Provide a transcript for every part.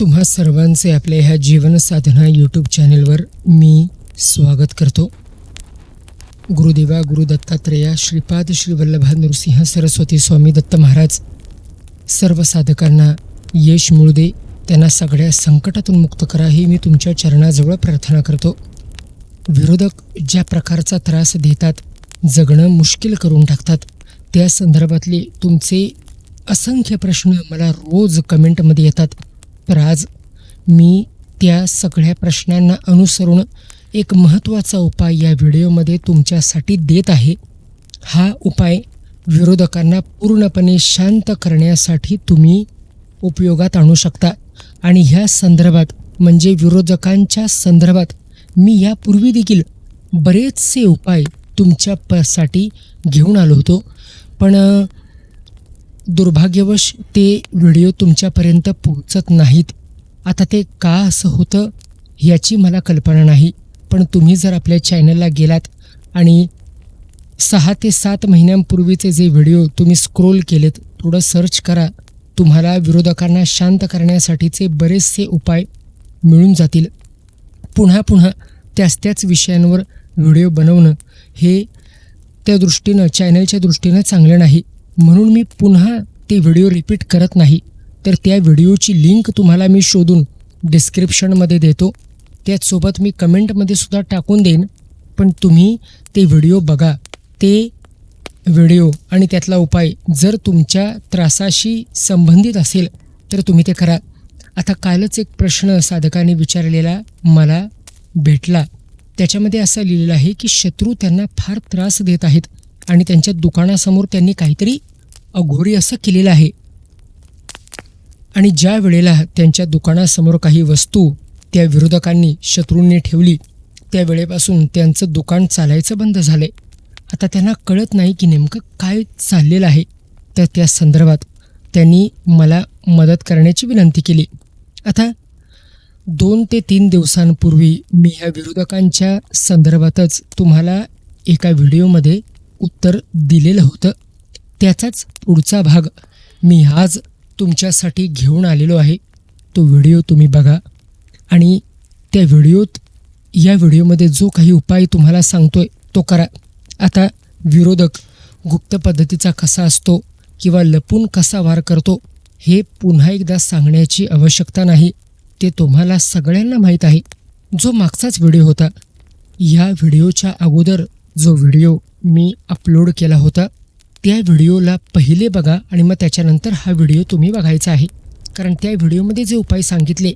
तुम्हा सर्वांचे आपल्या ह्या जीवनसाधना यूट्यूब चॅनेलवर मी स्वागत करतो. गुरुदेवा गुरु दत्तात्रेया श्रीपाद श्री वल्लभा नृसिंह सरस्वती स्वामी दत्त महाराज सर्व साधकांना यश मिळू दे. त्यांना सगळ्या संकटातून मुक्त करा ही मी तुमच्या चरणाजवळ प्रार्थना करतो. विरोधक ज्या प्रकारचा त्रास देतात जगणं मुश्किल करून टाकतात त्या संदर्भातले तुमचे असंख्य प्रश्न मला रोज कमेंटमध्ये येतात. तर आज मी त्या सगळ्या प्रश्नांना अनुसरून एक महत्त्वाचा उपाय या व्हिडिओमध्ये तुमच्यासाठी देत आहे. हा उपाय विरोधकांना पूर्णपणे शांत करण्यासाठी तुम्ही उपयोगात आणू शकता. आणि ह्या संदर्भात म्हणजे विरोधकांच्या संदर्भात मी यापूर्वी देखील बरेचसे उपाय तुमच्या पसाठी घेऊन आलो होतो. पण दुर्भाग्यवश ते व्हिडिओ तुमच्यापर्यंत पोहोचत नाहीत. आता ते का असं होतं याची मला कल्पना नाही. पण तुम्ही जर आपल्या चॅनलला गेलात आणि सहा ते सात महिन्यांपूर्वीचे जे व्हिडिओ तुम्ही स्क्रोल केलेत थोडं सर्च करा. तुम्हाला विरोधकांना शांत करण्यासाठीचे बरेचसे उपाय मिळून जातील. पुन्हा पुन्हा त्याच त्याच विषयांवर व्हिडिओ बनवणं हे त्या दृष्टीनं चॅनलच्या दृष्टीनं चांगलं नाही. म्हणून मी पुन्हा ते व्हिडिओ रिपीट करत नाही. तर त्या व्हिडिओची लिंक तुम्हाला मी शोधून डिस्क्रिप्शनमध्ये देतो. त्याचसोबत मी कमेंटमध्ये सुद्धा टाकून देईन. पण तुम्ही ते व्हिडिओ बघा. ते व्हिडिओ आणि त्यातला उपाय जर तुमच्या त्रासाशी संबंधित असेल तर तुम्ही ते करा. आता कालच एक प्रश्न साधकाने विचारलेला मला भेटला. त्याच्यामध्ये असं लिहिलेलं आहे की शत्रू त्यांना फार त्रास देत आहेत आणि त्यांच्या दुकानासमोर त्यांनी काहीतरी अघोरी असं केलेलं आहे. आणि ज्या वेळेला त्यांच्या दुकानासमोर काही वस्तू त्या विरोधकांनी शत्रूंनी ठेवली त्या वेळेपासून त्यांचं दुकान चालायचं बंद झालंय. आता त्यांना कळत नाही की नेमकं काय चाललेलं आहे. तर त्या संदर्भात त्यांनी मला मदत करण्याची विनंती केली. आता दोन ते तीन दिवसांपूर्वी मी ह्या विरोधकांच्या संदर्भातच तुम्हाला एका व्हिडिओमध्ये उत्तर दिलेलं होतं. त्याचाच पुढचा भाग मी आज तुमच्यासाठी घेऊन आलेलो आहे. तो व्हिडिओ तुम्ही बघा. आणि त्या व्हिडिओत या व्हिडिओमध्ये जो काही उपाय तुम्हाला सांगतोय तो करा. आता विरोधक गुप्त पद्धतीचा कसा असतो किंवा लपून कसा वार करतो हे पुन्हा एकदा सांगण्याची आवश्यकता नाही. ते तुम्हाला सगळ्यांना माहीत आहे. जो मागचाच व्हिडिओ होता या व्हिडिओच्या अगोदर जो व्हिडिओ मी अपलोड केला होता त्या व्हिडिओला पहिले बघा आणि मग त्याच्यानंतर हा व्हिडिओ तुम्ही बघायचा आहे. कारण त्या व्हिडिओमध्ये जे उपाय सांगितले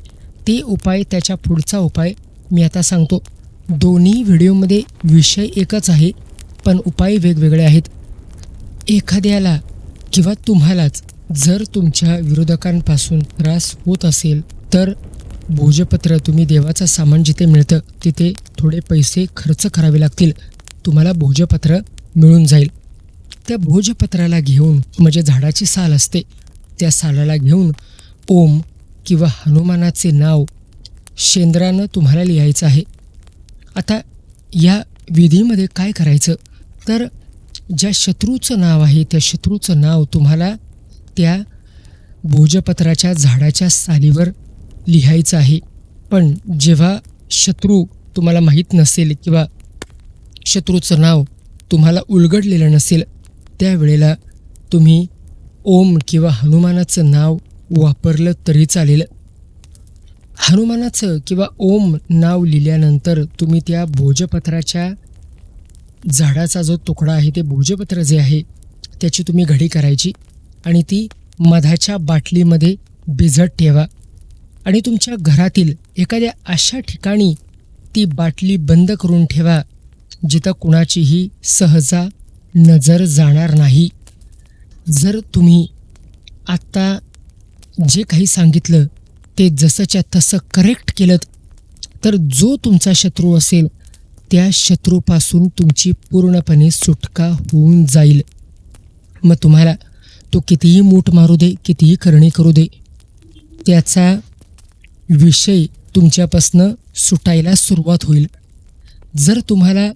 ते उपाय त्याच्या पुढचा उपाय मी आता सांगतो. दोन्ही व्हिडिओमध्ये विषय एकच आहे पण उपाय वेगवेगळे आहेत. एखाद्याला किंवा तुम्हालाच जर तुमच्या विरोधकांपासून त्रास होत असेल तर भोजपत्र तुम्ही देवाचं सामान जिथे मिळतं तिथे थोडे पैसे खर्च करावे लागतील. तुम्हाला भोजपत्र मिळून जाईल. त्या भोजपत्राला घेऊन म्हणजे झाडाची साल असते त्या सालाला घेऊन ओम किंवा हनुमानाचे नाव शेंद्रानं तुम्हाला लिहायचं आहे. आता या विधीमध्ये काय करायचं? तर ज्या शत्रूचं नाव आहे त्या शत्रूचं नाव तुम्हाला त्या भोजपत्राच्या झाडाच्या सालीवर लिहायचं आहे. पण जेव्हा शत्रू तुम्हाला माहीत नसेल किंवा शत्रूचं नाव तुम्हाला उलगडलेलं नसेल त्यावेळेला तुम्ही ओम किंवा हनुमानाचं नाव वापरलं तरी चालेल. हनुमानाचं किंवा ओम नाव लिहिल्यानंतर तुम्ही त्या भोजपत्राच्या झाडाचा जो तुकडा आहे ते भोजपत्र जे आहे त्याची तुम्ही घडी करायची आणि ती मधाच्या बाटलीमध्ये भिजत ठेवा. आणि तुमच्या घरातील एखाद्या अशा ठिकाणी ती बाटली बंद करून ठेवा जिथं कुणाचीही सहजा नजर जाणार नाही. जर तुम्ही आत्ता जे काही सांगितलं ते जसंच्या तसं करेक्ट केलं तर जो तुमचा शत्रू असेल त्या शत्रूपासून तुमची पूर्णपणे सुटका होऊन जाईल. मग तुम्हाला तो कितीही मूठ मारू दे कितीही करणी करू दे त्याचा विषय तुमच्यापासनं सुटायला सुरुवात होईल. जर तुम्हाला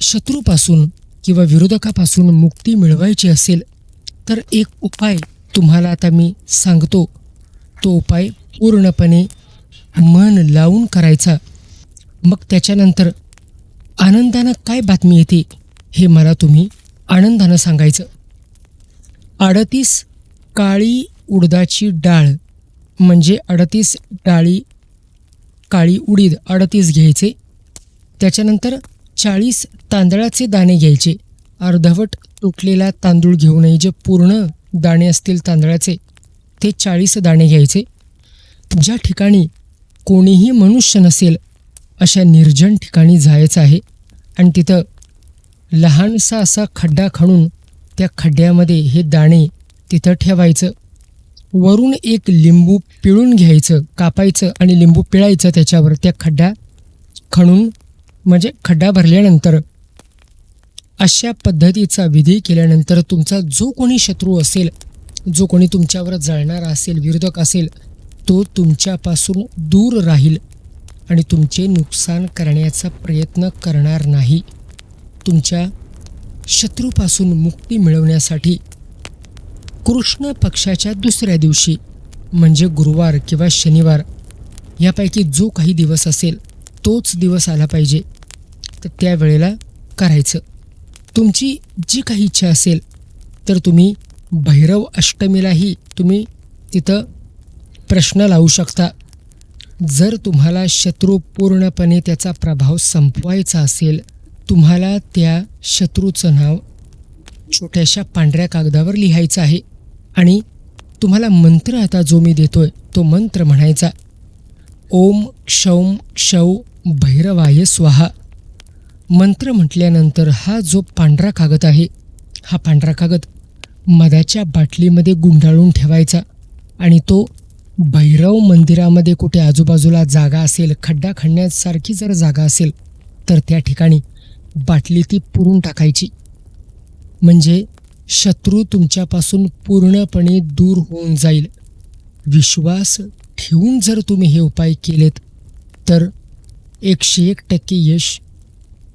शत्रूपासून किंवा विरोधकापासून मुक्ती मिळवायची असेल तर एक उपाय तुम्हाला आता मी सांगतो. तो उपाय पूर्णपणे मन लावून करायचा. मग त्याच्यानंतर आनंदानं काय बातमी येते हे मला तुम्ही आनंदानं सांगायचं. अडतीस काळी उडदाची डाळ म्हणजे अडतीस डाळी काळी उडीद अडतीस घ्यायचे. त्याच्यानंतर चाळीस तांदळाचे दाणे घ्यायचे. अर्धवट तुटलेला तांदूळ घेऊ नये जे पूर्ण दाणे असतील तांदळाचे ते चाळीस दाणे घ्यायचे. ज्या ठिकाणी कोणीही मनुष्य नसेल अशा निर्जन ठिकाणी जायचं आहे. आणि तिथं लहानसा असा खड्डा खणून त्या खड्ड्यामध्ये हे दाणे तिथं ठेवायचं. वरून एक लिंबू पिळून घ्यायचं कापायचं आणि लिंबू पिळायचं त्याच्यावर त्या खड्डा खणून म्हणजे खड्डा भरल्यानंतर अशा पद्धतीचा विधी केल्यानंतर तुमचा जो कोणी शत्रू असेल जो कोणी तुमच्यावर जळणारा असेल विरोधक असेल तो तुमच्यापासून दूर राहील आणि तुमचे नुकसान करण्याचा प्रयत्न करणार नाही. तुमच्या शत्रूपासून मुक्ती मिळवण्यासाठी कृष्ण पक्षाच्या दुसऱ्या दिवशी म्हणजे गुरुवार किंवा शनिवार यापैकी जो काही दिवस असेल तोच दिवस आला पाहिजे. तर त्यावेळेला करायचं. तुमची जी काही इच्छा असेल तर तुम्ही भैरव अष्टमीलाही तुम्ही तिथं प्रश्न लावू शकता. जर तुम्हाला शत्रू पूर्णपणे त्याचा प्रभाव संपवायचा असेल तुम्हाला त्या शत्रूचं नाव छोट्याशा पांढऱ्या कागदावर लिहायचं आहे. आणि तुम्हाला मंत्र आता जो मी देतोय तो मंत्र म्हणायचा ओम क्षौम क्षौ भैरवाय स्वाहा. मंत्र म्हटल्यानंतर हा जो पांढरा कागद आहे हा पांढरा कागद मधाच्या बाटलीमध्ये गुंडाळून ठेवायचा आणि तो भैरव मंदिरामध्ये कुठे आजूबाजूला जागा असेल खड्डा खणण्यासारखी जर जागा असेल तर त्या ठिकाणी बाटली ती पुरून टाकायची. म्हणजे शत्रू तुमच्यापासून पूर्णपणे दूर होऊन जाईल. विश्वास ठेवून जर तुम्ही हे उपाय केलेत तर एकशे एक टक्के यश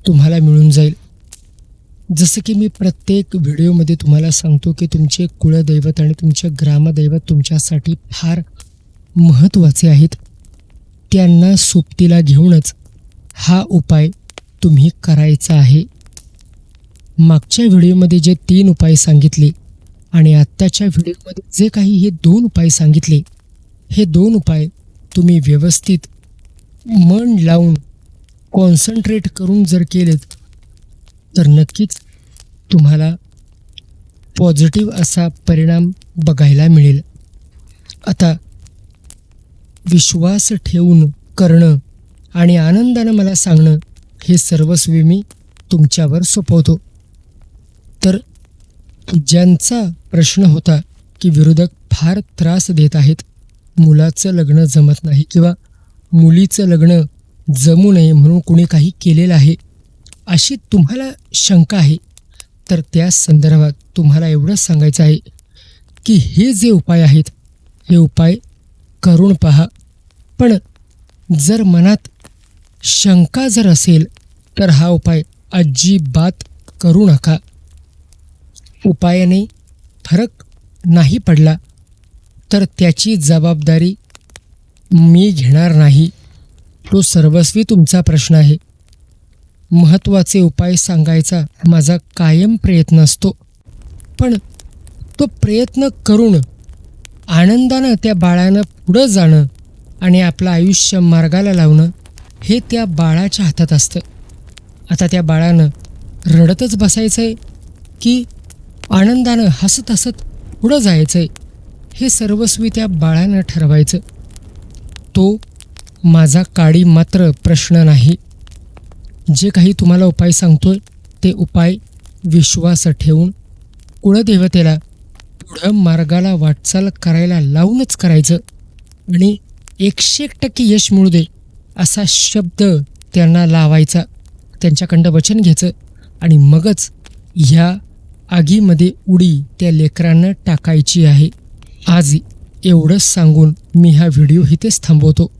तुम्हाला मिळून जाईल. जसं की मी प्रत्येक व्हिडिओमध्ये तुम्हाला सांगतो की तुमचे कुळदैवत आणि तुमचे ग्रामदैवत तुमच्यासाठी फार महत्त्वाचे आहेत. त्यांना सोबतीला घेऊनच हा उपाय तुम्ही करायचा आहे. मागच्या व्हिडिओमध्ये जे तीन उपाय सांगितले आणि आत्ताच्या व्हिडिओमध्ये जे काही हे दोन उपाय सांगितले हे दोन उपाय तुम्ही व्यवस्थित मन लावून कॉन्सन्ट्रेट करून जर केलेत तर नक्कीच तुम्हाला पॉझिटिव्ह असा परिणाम बघायला मिळेल. आता विश्वास ठेवून करणं आणि आनंदानं मला सांगणं हे सर्वस्वी मी तुमच्यावर सोपवतो. तर ज्यांचा प्रश्न होता की विरोधक फार त्रास देत आहेत मुलाचं लग्न जमत नाही किंवा मुलीचं लग्न जमू नये म्हणून कुणी काही केलेलं आहे अशी तुम्हाला शंका आहे तर त्या संदर्भात तुम्हाला एवढंच सांगायचं आहे की हे जे उपाय आहेत हे उपाय करून पहा. पण जर मनात शंका जर असेल तर हा उपाय अजिबात करू नका. उपायाने फरक नाही पडला तर त्याची जबाबदारी मी घेणार नाही. तो सर्वस्वी तुमचा प्रश्न आहे. महत्त्वाचे उपाय सांगायचा माझा कायम प्रयत्न असतो. पण तो प्रयत्न करून आनंदानं त्या बाळानं पुढं जाणं आणि आपलं आयुष्य मार्गाला लावणं हे त्या बाळाच्या हातात असतं. आता त्या बाळानं रडतच बसायचं आहे की आनंदानं हसत हसत पुढं जायचं आहे हे सर्वस्वी त्या बाळानं ठरवायचं. तो माझा काळी मात्र प्रश्न नाही. जे काही तुम्हाला उपाय सांगतोय ते उपाय विश्वास ठेवून कुळदेवतेला पुढं मार्गाला वाटचाल करायला लावूनच करायचं आणि एकशे एक टक्के यश मिळू दे असा शब्द त्यांना लावायचा. त्यांच्याकडं वचन घ्यायचं आणि मगच ह्या आगीमध्ये उडी त्या लेकरांना टाकायची आहे. आज एवढंच सांगून मी हा व्हिडिओ इथेच थांबवतो.